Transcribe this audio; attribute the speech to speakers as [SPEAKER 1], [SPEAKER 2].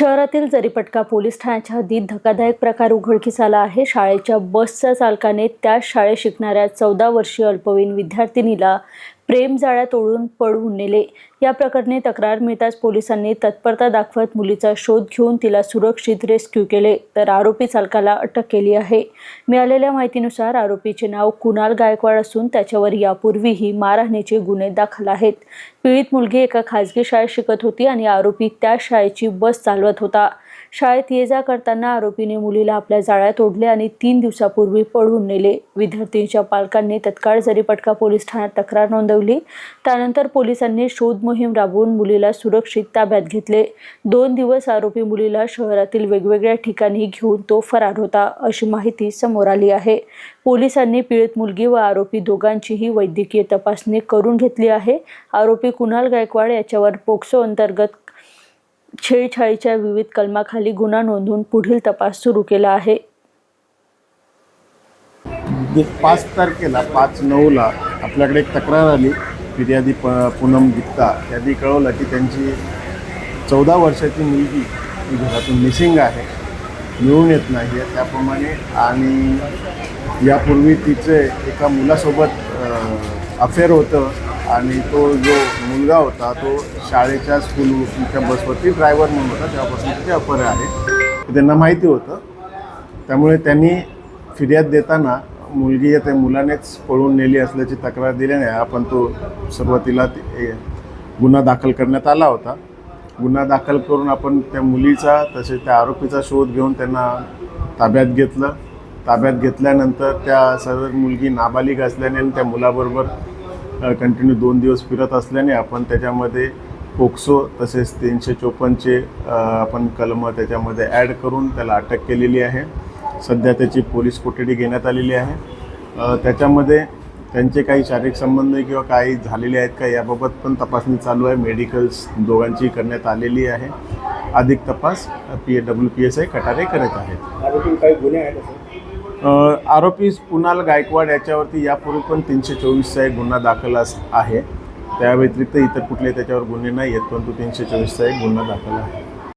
[SPEAKER 1] शहरातील जरीपटका पोलीस ठाण्याच्या हद्दीत धक्कादायक प्रकार उघडकीस आला आहे. शाळेच्या बसच्या चालकाने त्याच शाळेत शिकणाऱ्या चौदा वर्षीय अल्पवयीन विद्यार्थिनीला प्रेम जाळ्यात ओढून पळवून नेले. या प्रकरणी तक्रार मिळताच पोलिसांनी तत्परता दाखवत मुलीचा शोध घेऊन तिला सुरक्षित रेस्क्यू केले तर आरोपी चालकाला अटक केली आहे. मिळालेल्या माहितीनुसार आरोपीचे नाव कुणाल गायकवाड असून त्याच्यावर यापूर्वीही मारहाणीचे गुन्हे दाखल आहेत. पीडित मुलगी एका खासगी शाळेत शिकत होती आणि आरोपी त्या शाळेची बस चालवत होता. शाळेत ये जा करताना आरोपीने मुलीला आपल्या जाळ्यात ओढले आणि तीन दिवसापूर्वी पळून नेले. विद्यार्थींच्या पालकांनी तत्काळ जरीपटका पोलीस ठाण्यात तक्रार नोंदवली. त्यानंतर पोलिसांनी शोध मोहीम राबवून मुलीला सुरक्षित ताब्यात घेतले. दोन दिवस आरोपी मुलीला शहरातील वेगवेगळ्या ठिकाणी घेऊन तो फरार होता अशी माहिती समोर आली आहे. पोलिसांनी पीडित मुलगी व आरोपी दोघांचीही वैद्यकीय तपासणी करून घेतली आहे. आरोपी कुणाल गायकवाड याच्यावर पोक्सो अंतर्गत छेडछाडीच्या विविध कलमाखाली गुन्हा नोंदवून पुढील तपास सुरू केला आहे.
[SPEAKER 2] पाच तारखेला पाच नऊला आपल्याकडे एक तक्रार आली. फिर्यादी प पूनम गुप्ता. यांनी कळवलं की त्यांची चौदा वर्षाची मुलगी ही घरातून मिसिंग आहे. मिळून येत नाही आहे. त्याप्रमाणे आणि यापूर्वी तिचे एका मुलासोबत अफेअर होतं. आणि तो जो मुलगा होता तो शाळेच्या स्कूलच्या बसवरती ड्रायव्हर म्हणून होता. तेव्हापासून ते अपर आहे. त्यांना माहिती होतं. त्यामुळे त्यांनी फिर्याद देताना मुलगी त्या मुलानेच पळून नेली असल्याची तक्रार दिल्याने आपण तो सुरुवातीला ते- गुन्हा दाखल करण्यात आला होता. गुन्हा दाखल करून आपण त्या मुलीचा तसेच त्या आरोपीचा शोध घेऊन त्यांना ताब्यात घेतलं. ताब्यात घेतल्यानंतर त्या सर्व मुलगी नाबालिग असल्याने आणि त्या मुलाबरोबर कंटिन्यू दोन दिवस फिरत असल्याने आपण त्याच्यामध्ये पोक्सो तसेच तीनशे चोपन्नचे आपण कलमं त्याच्यामध्ये ॲड करून त्याला अटक केलेली आहे. सध्या त्याची पोलीस कोठडी घेण्यात आलेली आहे. त्याच्यामध्ये त्यांचे काही शारीरिक संबंध किंवा काही झालेले आहेत का याबाबत पण तपासणी चालू आहे. मेडिकल्स दोघांची करण्यात आलेली आहे. अधिक तपास P W P S I Katare करत आहेत.
[SPEAKER 3] आरोपी
[SPEAKER 2] कुणाल गायकवाड याच्यावरती यापूर्वी पण तीनशे चोवीसचा एक गुन्हा दाखल आहे. त्या व्यतिरिक्त इतर कुठले त्याच्यावर गुन्हे नाही आहेत परंतु तीनशे चोवीसचा एक गुन्हा दाखल आहे.